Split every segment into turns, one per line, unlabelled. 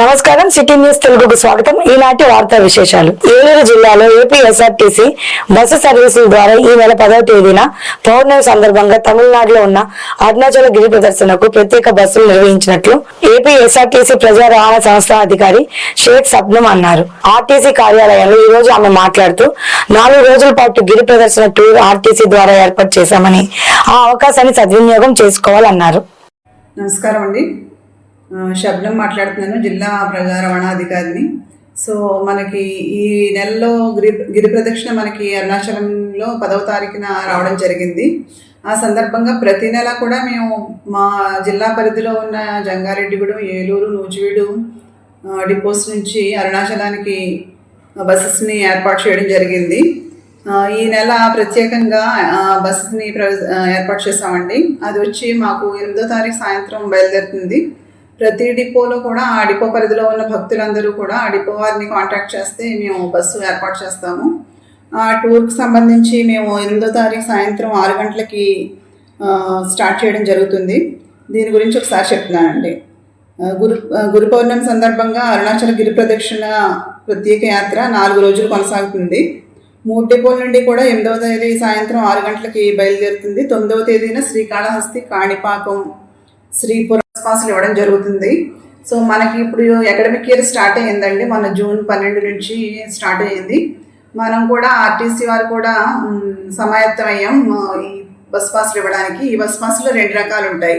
నమస్కారం. City news తెలుగుకు స్వాగతం. ఈనాటి వార్తా విశేషాలు. ఏలూరు జిల్లాలో ఏపీఎస్ఆర్టీసీ బస్సు సర్వీసుల ద్వారా ఈ నెల పదవ తేదీన పౌర్ణమి సందర్భంగా తమిళనాడులో ఉన్న అరుణాచల గిరి ప్రదర్శనకు ప్రత్యేక బస్సులు నిర్వహించినట్లు ఏపీఎస్ఆర్టీసీ ప్రజా రవాణా సంస్థ అధికారి షేక్ సబ్నం అన్నారు. ఆర్టీసీ కార్యాలయంలో ఈ రోజు ఆమె మాట్లాడుతూ నాలుగు రోజుల పాటు గిరి ప్రదర్శన టూర్ ఆర్టీసీ ద్వారా ఏర్పాటు చేశామని ఆ అవకాశాన్ని సద్వినియోగం చేసుకోవాలన్నారు.
నమస్కారం అండి. శబ్దం మాట్లాడుతున్నాను జిల్లా ప్రజా రవాణా అధికారిని. సో మనకి ఈ నెలలో గిరి గిరి ప్రదక్షిణ మనకి అరుణాచలంలో పదవ తారీఖున రావడం జరిగింది. ఆ సందర్భంగా ప్రతి నెల కూడా మేము మా జిల్లా పరిధిలో ఉన్న జంగారెడ్డిగూడెం ఏలూరు నూజివీడు డిపోస్ నుంచి అరుణాచలానికి బస్సెస్ని ఏర్పాటు చేయడం జరిగింది. ఈ నెల ప్రత్యేకంగా ఆ, బస్సుని ఏర్పాటు చేసామండి అది వచ్చి మాకు ఎనిమిదో తారీఖు సాయంత్రం బయలుదేరుతుంది. ప్రతి డిపోలో కూడా ఆ డిపో పరిధిలో ఉన్న భక్తులందరూ కూడా ఆ డిపో వారిని కాంటాక్ట్ చేస్తే మేము బస్సు ఏర్పాటు చేస్తాము. ఆ టూర్కి సంబంధించి మేము ఎనిమిదో తారీఖు సాయంత్రం ఆరు గంటలకి స్టార్ట్ చేయడం జరుగుతుంది. దీని గురించి ఒకసారి చెప్తున్నానండి. గురు గురు పౌర్ణమి సందర్భంగా అరుణాచల గిరి ప్రదక్షిణ ప్రత్యేక యాత్ర నాలుగు రోజులు కొనసాగుతుంది. మూడు డిపోల నుండి కూడా ఎనిమిదవ తేదీ సాయంత్రం ఆరు గంటలకి బయలుదేరుతుంది. తొమ్మిదవ తేదీన శ్రీకాళహస్తి కాణిపాకం శ్రీపురం రెస్పాన్స్లు ఇవ్వడం జరుగుతుంది. సో మనకి ఇప్పుడు అకాడమిక్ ఇయర్ స్టార్ట్ అయ్యిందండి. మన జూన్ పన్నెండు నుంచి స్టార్ట్ అయ్యింది. మనం కూడా ఆర్టీసీ వారు కూడా మ్, సమాయత్తమయ్యాం. ఈ బస్ పాస్లు ఇవ్వడానికి. ఈ బస్ పాస్లో రెండు రకాలు ఉంటాయి.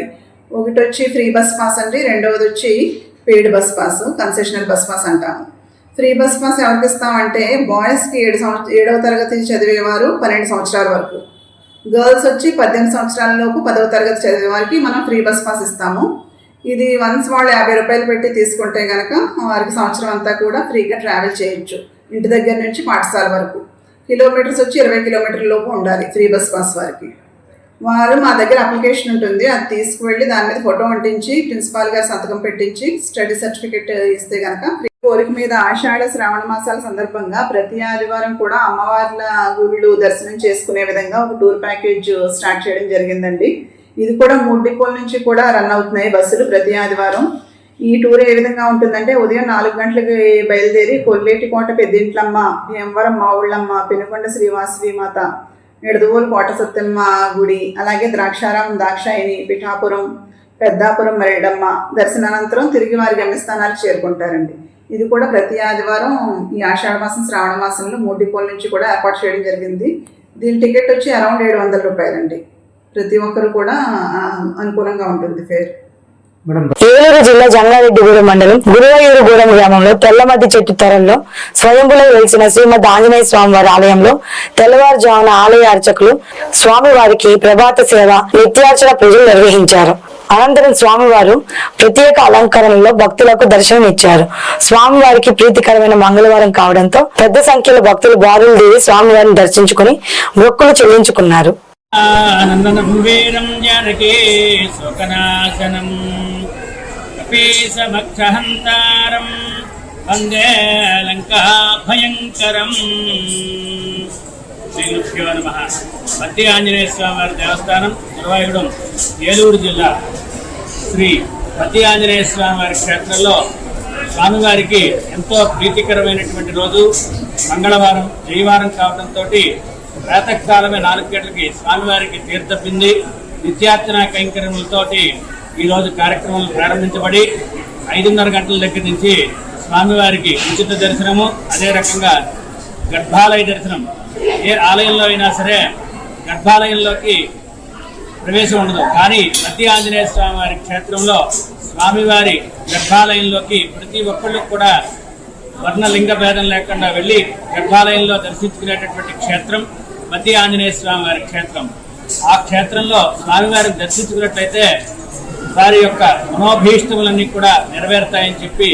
ఒకటి వచ్చి ఫ్రీ బస్ పాస్ అండి. రెండవది వచ్చి paid bus pass concessional bus pass అంటాము. ఫ్రీ బస్ పాస్ ఎవరికి ఇస్తామంటే బాయ్స్కి ఏడు సంవత్సరం ఏడవ తరగతి చదివేవారు పన్నెండు సంవత్సరాల వరకు. గర్ల్స్ వచ్చి పద్దెనిమిది సంవత్సరాల లోపు పదవ తరగతి చదివే వారికి మనం ఫ్రీ బస్ పాస్ ఇస్తాము. ఇది వన్స్ వాళ్ళు యాభై రూపాయలు పెట్టి తీసుకుంటే కనుక వారికి సంవత్సరం అంతా కూడా ఫ్రీగా ట్రావెల్ చేయొచ్చు. ఇంటి దగ్గర నుంచి పాఠశాల వరకు. కిలోమీటర్స్ వచ్చి ఇరవై కిలోమీటర్ల లోపు ఉండాలి ఫ్రీ బస్ పాస్ వారికి. వారు మా దగ్గర అప్లికేషన్ ఉంటుంది. అది తీసుకువెళ్ళి దాని మీద ఫోటో అంటించి ప్రిన్సిపాల్ గారు సంతకం పెట్టించి స్టడీ సర్టిఫికేట్ ఇస్తే కనుక కోరిక మీద ఆషాఢ శ్రావణ మాసాల సందర్భంగా ప్రతి ఆదివారం కూడా అమ్మవార్ల గుళ్ళు దర్శనం చేసుకునే విధంగా ఒక టూర్ ప్యాకేజ్ స్టార్ట్ చేయడం జరిగిందండి. ఇది కూడా మూడు డిపోల నుంచి కూడా రన్ అవుతున్నాయి బస్సులు ప్రతి ఆదివారం. ఈ టూర్ ఏ విధంగా ఉంటుందంటే ఉదయం నాలుగు గంటలకి బయలుదేరి కొల్లేటి కోట పెద్దింట్లమ్మ భీమవరం మావుళ్ళమ్మ పెనుకొండ శ్రీవాసవి మాత ఎడదువోలు కోట సత్యమ్మ గుడి అలాగే ద్రాక్షారామం దాక్షాయిని పిఠాపురం పెద్దాపురం మరిడమ్మ దర్శనానంతరం తిరిగి వారి గమ్యస్థానాలు చేరుకుంటారండి. ఇది కూడా ప్రతి ఆదివారం ఈ ఆషాఢ మాసం శ్రావణ మాసంలో మూడు డిపోల నుంచి కూడా ఏర్పాటు చేయడం జరిగింది. దీని టికెట్ వచ్చి అరౌండ్ ఏడు వందల రూపాయలండి. ప్రతి ఒక్కరు కూడా అనుకూలంగా ఉంటుంది ఫేర్.
ఏలూరు జిల్లా జంగారెడ్డిగూడెం మండలం గురువయూరుగూడెం గ్రామంలో తెల్లమద్ది చెట్టు తరంలో స్వయంభులో వెలిసిన శ్రీమద్ ఆంజనేయ స్వామివారి ఆలయంలో తెల్లవారుజామున ఆలయ అర్చకులు స్వామివారికి ప్రభాత సేవ నిత్యార్చన పూజలు నిర్వహించారు. అనంతరం స్వామివారు ప్రత్యేక అలంకరణలో భక్తులకు దర్శనం ఇచ్చారు స్వామివారికి ప్రీతికరమైన మంగళవారం కావడంతో పెద్ద సంఖ్యలో భక్తులు బారులు దేవి స్వామివారిని దర్శించుకుని మొక్కులు చెల్లించుకున్నారు.
ఆనందనం వీరం జానకీ శోకనాశనం. కపీసమక్షహంతారం వందే లంకా భయంకరం శ్రీగురుభ్యో నమ. భక్తి ఆంజనేయ స్వామి వారి దేవస్థానం గురువాయుగూడెం ఏలూరు జిల్లా. శ్రీ పతి ఆంజనేయ స్వామి వారి క్షేత్రంలో స్వామివారికి ఎంతో ప్రీతికరమైనటువంటి రోజు. మంగళవారం జయవారం కావడంతో ప్రాతకాలమే నాలుగు గంటలకి స్వామివారికి తీర్థపింది నిత్యార్చన కైంకర్యములతోటి ఈరోజు కార్యక్రమాలు ప్రారంభించబడి ఐదున్నర గంటల దగ్గర నుంచి స్వామివారికి ఉచిత దర్శనము అదే రకంగా గర్భాలయ దర్శనం. ఏ ఆలయంలో అయినా సరే గర్భాలయంలోకి ప్రవేశం ఉండదు. కానీ ప్రతి ఆంజనేయ స్వామి వారి క్షేత్రంలో స్వామివారి గర్భాలయంలోకి ప్రతి ఒక్కళ్ళు కూడా వర్ణలింగ భేదం లేకుండా వెళ్ళి గర్భాలయంలో దర్శించుకునేటటువంటి క్షేత్రం మధ్య ఆంజనేయ స్వామి వారి క్షేత్రం. ఆ క్షేత్రంలో స్వామివారిని దర్శించుకున్నట్లయితే వారి యొక్క మనోభీష్టములన్నీ కూడా నెరవేరుతాయని చెప్పి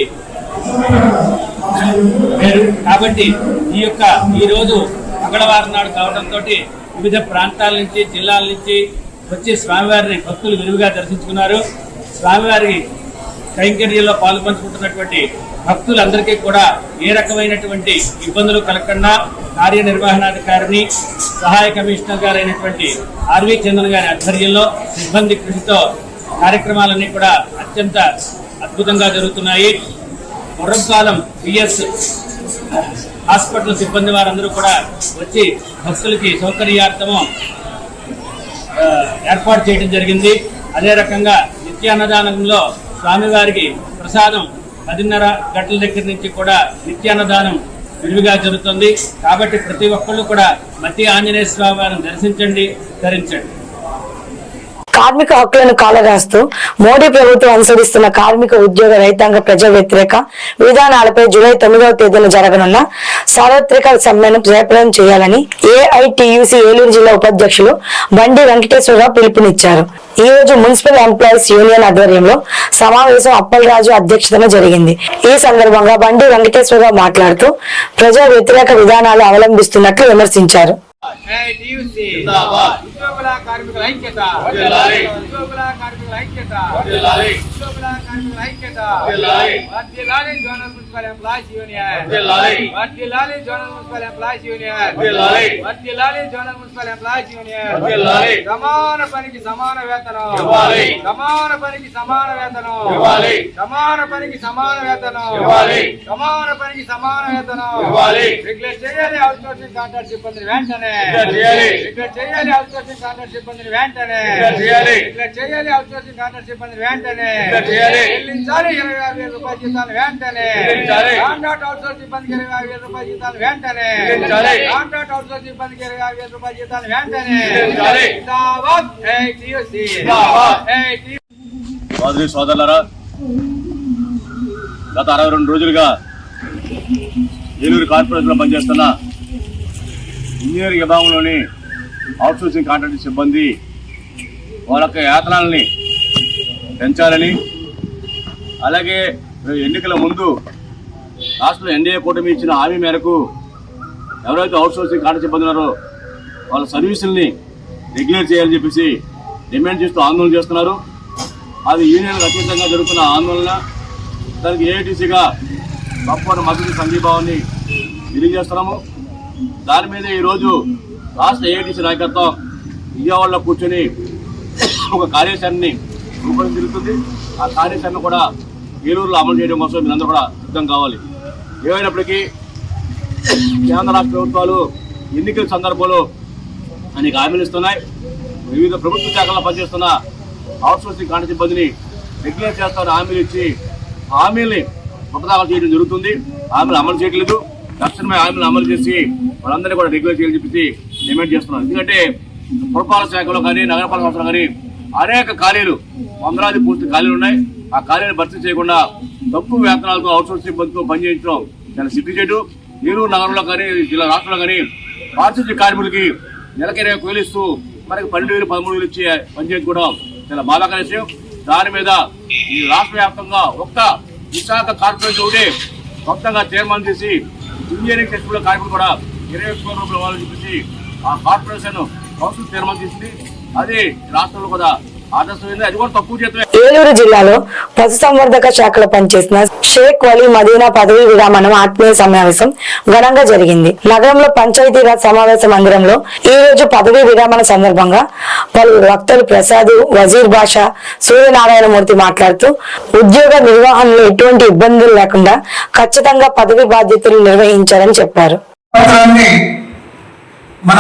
పేరు. కాబట్టి ఈ యొక్క ఈ రోజు మంగళవారం నాడు కావడంతో వివిధ ప్రాంతాల నుంచి జిల్లాల నుంచి వచ్చి స్వామివారిని భక్తులు విరివిగా దర్శించుకున్నారు. స్వామివారి కైంకర్యంలో పాలు పంచుకుంటున్నటువంటి భక్తులందరికీ కూడా ఏ రకమైనటువంటి ఇబ్బందులు కలగకుండా కార్యనిర్వహణాధికారిని సహాయ కమిషనర్ గారైనటువంటి ఆర్వి చంద్రన్ గారి ఆధ్వర్యంలో సిబ్బంది కృషితో కార్యక్రమాలన్నీ కూడా అత్యంత అద్భుతంగా జరుగుతున్నాయి. గుర్రంపాలెం పిఎస్ హాస్పిటల్ సిబ్బంది వారందరూ కూడా వచ్చి భక్తులకి సౌకర్యార్థము ఏర్పాటు చేయడం జరిగింది. అదే రకంగా నిత్యాన్నదానంలో స్వామివారికి ప్రసాదం పదిన్నర గంటల దగ్గర నుంచి కూడా నిత్యాన్నదానం విరివిగా జరుగుతుంది. కాబట్టి ప్రతి ఒక్కళ్ళు కూడా మట్టి ఆంజనేయ స్వామి వారిని దర్శించండి ధరించండి.
కార్మిక హక్కులను కాలరాస్తూ మోడీ ప్రభుత్వం అనుసరిస్తున్న కార్మిక ఉద్యోగ రైతాంగ ప్రజా వ్యతిరేక విధానాలపై జూలై తొమ్మిదవ తేదీన జరగనున్న సార్వత్రిక సమ్మెను జయప్రదం చేయాలని ఏఐటియుసి ఏలూరు జిల్లా ఉపాధ్యక్షులు బండి వెంకటేశ్వరరావు పిలుపునిచ్చారు. ఈ రోజు మున్సిపల్ ఎంప్లాయీస్ యూనియన్ ఆధ్వర్యంలో సమావేశం అప్పలరాజు అధ్యక్షతన జరిగింది. ఈ సందర్భంగా బండి వెంకటేశ్వరరావు మాట్లాడుతూ ప్రజా వ్యతిరేక విధానాలు అవలంబిస్తున్నట్లు విమర్శించారు.
ఉద్యోగుల కార్మికుల ఐక్యత ఉద్యోగుల కార్మికుల ఐక్యత ఉద్యోగుల కార్మికుల ఐక్యత వర్ధిల్లాలి జోనల్ మున్సిపల్ ఎంప్లాయీస్ యూనియన్ వర్ధిల్లాలి జోనల్ మున్సిపల్ ఎంప్లాయీస్ యూనియన్ వర్ధిల్లాలి జోనల్ మున్సిపల్ ఎంప్లాయీస్ యూనియన్ సమాన పనికి సమాన వేతనం సమాన పనికి సమాన వేతనం సమాన పనికి సమాన వేతనం సమాన పనికి సమాన వేతనం రెగ్యులేట్ చేయాలి అవుట్ సోర్సింగ్ కాంట్రాక్ట్ సిబ్బందిని వెంటనే చేయాలి. అవుట్ సోర్సింగ్ కాంట్రాక్ట్ సిబ్బందిని వెంటనే. రెగ్యులేట్ చేయాలి. అవుట్ సోర్సింగ్ కాంట్రాక్ట్ సిబ్బందిని వెంటనే. చెల్లించాలి ఇరవై ఆరు వేల రూపాయల జీతాలు వెంటనే. కాంట్రాక్ట్ అవుట్ సోర్స్ సిబ్బందికి ఇరవై ఆరు వేల రూపాయల జీతాలు వెంటనే. కాంట్రాక్ట్ అవుట్ సోర్స్ సిబ్బందికి ఇరవై ఆరు వేల రూపాయల జీతాలు వెంటనే. జిందాబాద్. ఏఐటియుసి ఏఐటి
సోదరి సోదరులరా గత అరవై రెండు రోజులుగా ఏలూరు కార్పొరేషన్లో పనిచేస్తున్న ఇంజనీరింగ్ విభాగంలోని అవుట్సోర్సింగ్ కాంట్రాక్ట్ సిబ్బంది వాళ్ళ యొక్క యాతనాలని పెంచాలని అలాగే ఎన్నికల ముందు రాష్ట్రంలో ఎన్డీఏ కూటమి ఇచ్చిన హామీ మేరకు ఎవరైతే అవుట్సోర్సింగ్ కాంట్రాక్ట్ సిబ్బంది ఉన్నారో వాళ్ళ సర్వీసుల్ని రెగ్యులేట్ చేయాలని చెప్పేసి డిమాండ్ చేస్తూ ఆందోళన చేస్తున్నారు. అది యూనియన్ అతీతంగా జరుగుతున్న ఆందోళన దానికి ఏఐటీసీగా తప్పని మద్దతు సంఘీభావాన్ని తెలియజేస్తున్నాము. దాని మీద ఈరోజు రాష్ట్ర ఏటీసీ నాయకత్వం విజయవాడలో కూర్చొని ఒక కార్యాచరణని రూపొందించుతుంది ఆ కార్యాచరణ కూడా ఏలూరులో అమలు చేయడం కోసం మీరందరూ కూడా సిద్ధం కావాలి. ఏమైనప్పటికీ కేంద్ర రాష్ట్ర ప్రభుత్వాలు ఎన్నికల సందర్భంలో అనేక హామీలు ఇస్తున్నాయి. వివిధ ప్రభుత్వ శాఖల్లో పనిచేస్తున్న అవుట్సోర్సింగ్ కాంట్రాక్ట్ సిబ్బందిని రెగ్యులేట్ చేస్తారని హామీలు ఇచ్చి హామీల్ని పుట్టదాఖలు చేయడం జరుగుతుంది. హామీలు అమలు చేయట్లేదు. తక్షణమే హామీలు అమలు చేసి వాళ్ళందరినీ కూడా రెగ్యులర్ చేయాలని చెప్పేసి డిమాండ్ చేస్తున్నాం. ఎందుకంటే పురపాలక శాఖలో కానీ నగరపాలక సంస్థలో కానీ అనేక ఖాళీలు వందలాది పూర్తి ఖాళీలు ఉన్నాయి. ఆ ఖాళీని భర్తీ చేయకుండా తక్కువ వేతనాలతో అవసరం సిబ్బందితో పనిచేయించడం చాలా సిగ్గుచేటు. ఏలూరు నగరంలో కానీ జిల్లా రాష్ట్రంలో కానీ పారిశుద్ధ్య కార్మికులకి నెలకి ఇరవై వేలు ఇస్తూ మనకి పన్నెండు వేలు పదమూడు వేలు ఇచ్చి పనిచేయించుకోవడం చాలా బాధాకర విషయం. దాని మీద ఈ రాష్ట్ర వ్యాప్తంగా ఒక్క విశాఖ కార్పొరేషన్ ఒకటి మొత్తంగా తీర్మానం చేసి ఇంజనీరింగ్ టెస్టుల కార్యక్రమం కూడా ఇరవై ఒక్క వేల రూపాయలు ఇవ్వాలని చెప్పేసి ఆ కార్పొరేషన్ కౌన్సిల్ తీర్మానం చేసింది. అది రాష్ట్రంలో కూడా
ఏలూరు జిల్లాలో పశుసంవర్ధక శాఖలో పనిచేసిన షేక్ వలీ మదీనా పదవి విరామణం ఆత్మీయ సమావేశం ఘనంగా జరిగింది. నగరంలో పంచాయతీరాజ్ సమావేశ మందిరంలో ఈ రోజు పదవి విరామణ సందర్భంగా పలువురు వక్తలు ప్రసాద్ వజీర్ బాషా సూర్యనారాయణమూర్తి మాట్లాడుతూ ఉద్యోగ నిర్వహణలో ఎటువంటి ఇబ్బందులు లేకుండా ఖచ్చితంగా పదవి బాధ్యతలు నిర్వహించారని చెప్పారు.
మన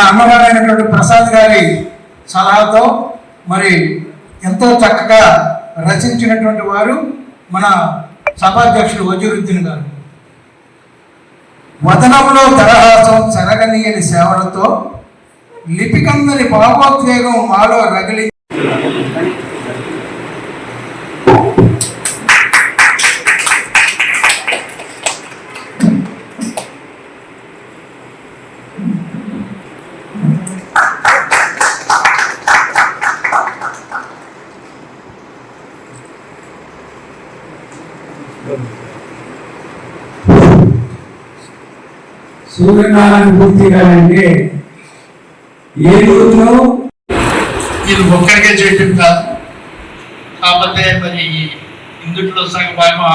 ప్రసాద్ గారి సలహాతో మరి ఎంతో చక్కగా రచించినటువంటి వారు మన సభాధ్యక్షుడు వజీరుద్దీన్ గారు. వదనంలో దరహాసం చెరగనీయని సేవలతో లిపికందని భావోద్వేగం మాలో రగిలి
సూర్యనారాయణ మూర్తి ఏ రోజులో
ఇది ఒక్కరికే చేయటం కాదు కాకపోతే మరి ఇందుట్లో సగం భాగం